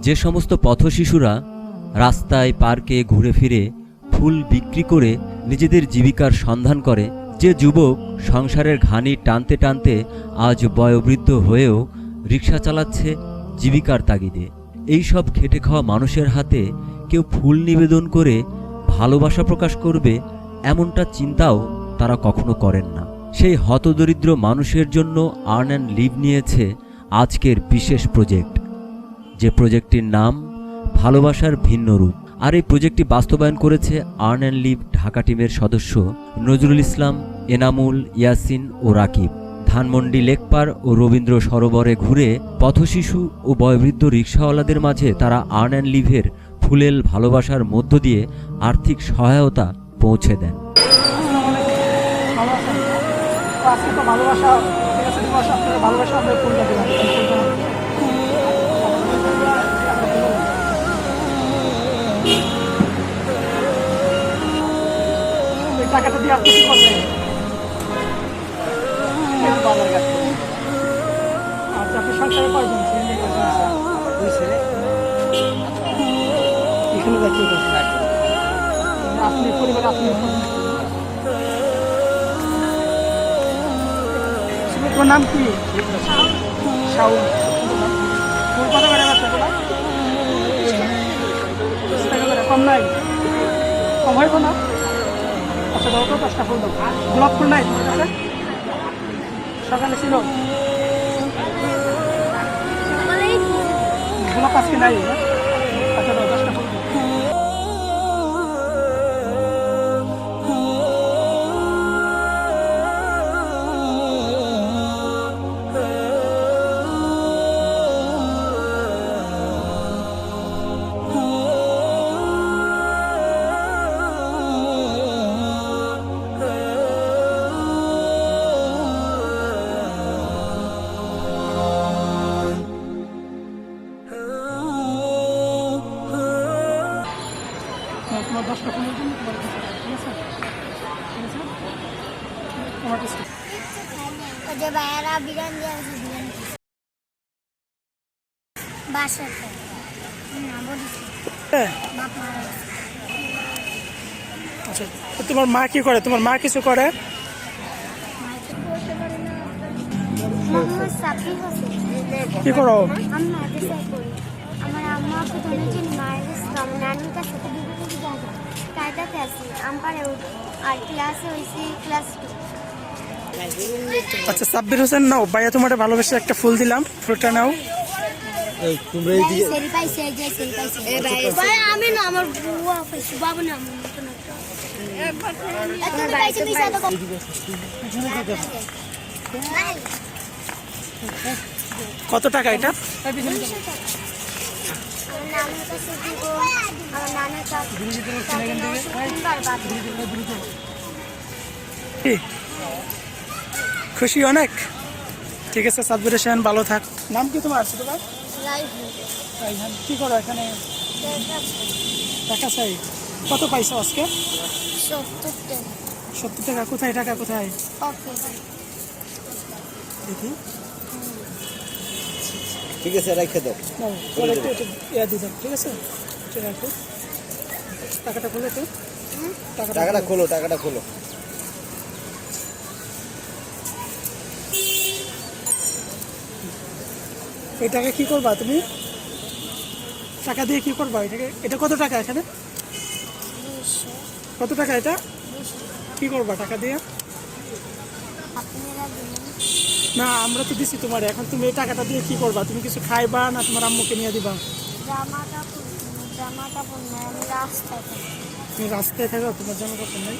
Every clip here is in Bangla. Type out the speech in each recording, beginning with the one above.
যে সমস্ত পথশিশুরা রাস্তায়, পার্কে ঘুরে ফিরে ফুল বিক্রি করে নিজেদের জীবিকার সন্ধান করে, যে যুবক সংসারের ঘানি টানতে টানতে আজ বয়োবৃদ্ধ হয়েও রিক্সা চালাচ্ছে জীবিকার তাগিদে। এই সব খেটে খাওয়া মানুষের হাতে কেউ ফুল নিবেদন করে ভালোবাসা প্রকাশ করবে এমনটা চিন্তাও তারা কখনো করেন না। সেই হতদরিদ্র মানুষের জন্য আর্ন অ্যান্ড লিভ নিয়েছে আজকের বিশেষ প্রজেক্ট। যে প্রজেক্টটির নাম ভালোবাসার ভিন্ন রূপ। আর এই প্রজেক্টটি বাস্তবায়ন করেছে আর্ন অ্যান্ড লিভ ঢাকা টিমের সদস্য নজরুল ইসলাম, এনামুল, ইয়াসিন ও রাকিব। ধানমন্ডি লেকপার ও রবীন্দ্র সরোবরে ঘুরে পথশিশু ও বয়বৃদ্ধ রিক্সাওয়ালাদের মাঝে তারা আর্ন অ্যান্ড লিভের ফুলেল ভালোবাসার মধ্য দিয়ে আর্থিক সহায়তা পৌঁছে দেন। দিয়ে আপনি কি করবেন বাজার ঘাট। আচ্ছা আপনি সংসারে কয়জন ছেলে? দুই ছেলে এখানে যাচ্ছি আপনি পরিবার আপনি তোমার নাম কি ফুল কত করে যাচ্ছে তোমার কম নাই কম হইব আচ্ছা দাও তো দশটা ফুল দাও গোলাপ ফুল নাই তোমার কাছে সকালে ছিল। গোলাপ আজকে নাই। আচ্ছা দশটা দাও তোমার দশটা জন্য তোমার ঠিক আছে? ঠিক আছে? তোমার যে ভাইয়ারা বিরিয়ানি দিয়ে আছে বিরিয়ানি বাসাতে না বলিস হ্যাঁ। বাপ মারা আচ্ছা তোমার মা কি করে? তোমার মা কিছু করে? কি করো? আমার আম্মা মায়ের আমার নানির কাছে তো বিভিন্ন জায়গা কায়দাতে আছি আম্পারে আর ক্লাসে হয়েছি ক্লাস টু আচ্ছা সাব্বির হোসেন নাও ভাইয়া তোমার ভালোবেসে একটা ফুল দিলাম ফুলটা নাও। সেল পাইছে যে সেল পাইছে। ভাই আমি না আমার বুয়া পাইছি বাবু না আমার মতো না। তুমি পাইছো তুই সাথে কত টাকা এটা? নানার কাছে দিব আমার নানার কাছে তিনবার বাদ কি? খুশি অনেক। ঠিক আছে সাব্বির হোসেন ভালো থাক। নাম কি তোমার? লাইভ রাইহান, কি করো এখানে? টাকা চাই কত পাইছো আজকে? সত্তর টাকা। কোথায়? টাকা কোথায়? দেখি। ঠিক আছে রেখে দাও। পরে একটু ইয়া দিয়ে দাও ঠিক আছে? ঠিক আছে। টাকাটা খুলে তো। টাকাটা টাকাটা খুলো। টাকাটা খোলো। এই টাকা কি করবা তুমি? টাকা দিয়ে কি করবা এটাকে? এটা কত টাকা এখানে? কত টাকা এটা? কি করবা টাকা দিয়ে? না আমরা তো দিছি তোমার। এখন তুমি এই টাকাটা দিয়ে কি করবা? তুমি কিছু খাইবা না তোমার আম্মুকে নিয়ে দিবা। তুমি রাস্তায় থাকো তোমার জামা কাপড় নেই।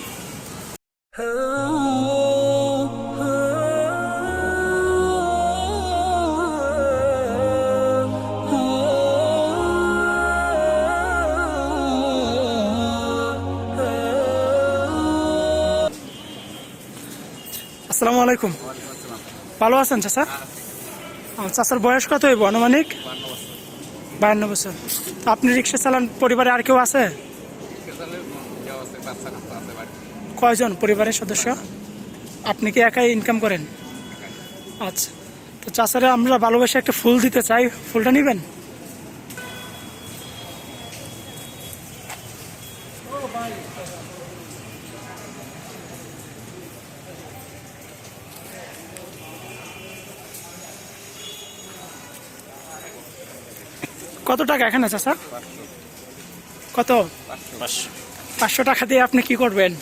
আসসালামু আলাইকুম। ভালো আছেন, চাচা? চাচার বয়স কত হইব, আনুমানিক? বায়ান্ন বছর। আপনি রিক্সা চালান, পরিবারে আর কেউ আছে? কয়জন পরিবারের সদস্য? আপনি কি একাই ইনকাম করেন? আচ্ছা। তো চাচারে আমরা ভালোবেসে একটা ফুল দিতে চাই। ফুলটা নেবেন? কত টাকা এখানে চাচা কত? পাঁচশো টাকা দিয়ে আপনি কি করবেন?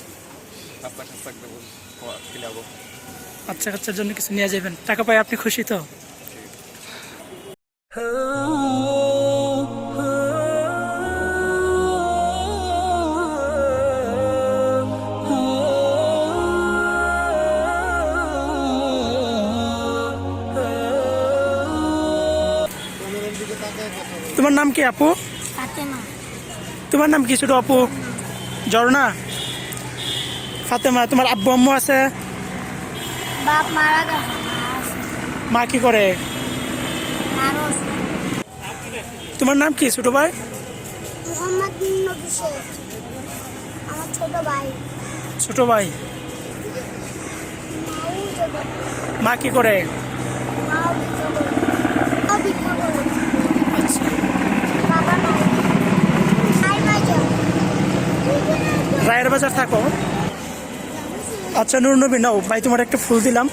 আচ্ছা কাচ্চার জন্য কিছু নিয়ে যাবেন। টাকা পাই আপনি খুশি তো? তোমার নাম কি আপু? তোমার নাম কি ছোট আপু? ঝর্ণা ফাতেমা তোমার আব্বু আম্মু আছে? মা কি করে? তোমার নাম কি ছোট ভাই? ছোট ভাই। মা কি করে মাও ভিক্ষা করে মাও ভিক্ষা করে আচ্ছা বাবা নাই নাই ভাই যাও রায়ের বাজার থাকো। আচ্ছা নুর নবী, নাও, ভাই, তোমার একটা ফুল দিলাম।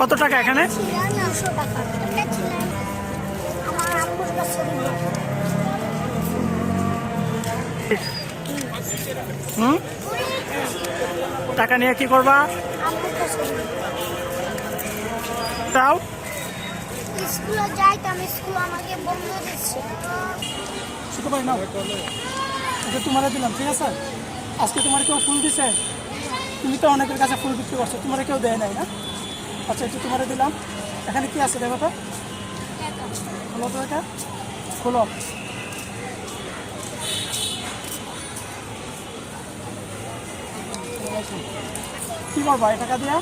কত টাকা এখানে? হুম? টাকা নিয়ে কি করবা? দাও স্কুলে স্কুল আমাকে বন্ধ দিচ্ছে। ছোট ভাই নাও। এটা তোমারে দিলাম ঠিক আছে? আজকে তোমার কেউ ফুল দিছে? তুমি তো অনেকের কাছে ফুল বিক্রি করছ তোমার কেউ দেয় নাই না? আচ্ছা এটা তোমারে দিলাম। এখানে কি আছে খোলো তো এটা। খোলো। কি করবা এই টাকা দিয়া?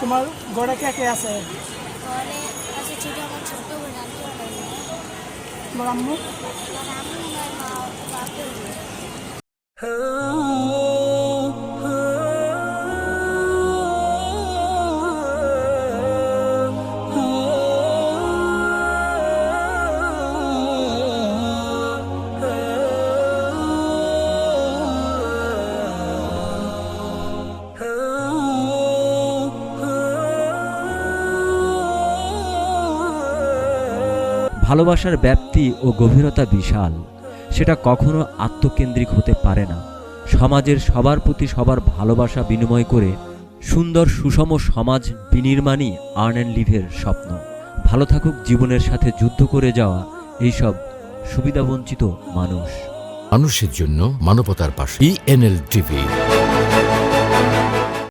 তোমার ঘরে কে কে আছে? তোমার আম্মু? ভালোবাসার ব্যাপ্তি ও গভীরতা বিশাল। সেটা কখনো আত্মকেন্দ্রিক হতে পারে না। সমাজের সবার প্রতি সবার ভালোবাসা বিনিময় করে সুন্দর সুষম সমাজ বিনির্মাণই আর্ন অ্যান্ড লিভের স্বপ্ন। ভালো থাকুক জীবনের সাথে যুদ্ধ করে যাওয়া এইসব সুবিধাবঞ্চিত মানুষ। মানুষের জন্য মানবতার পাশে। ইএনএল টিভি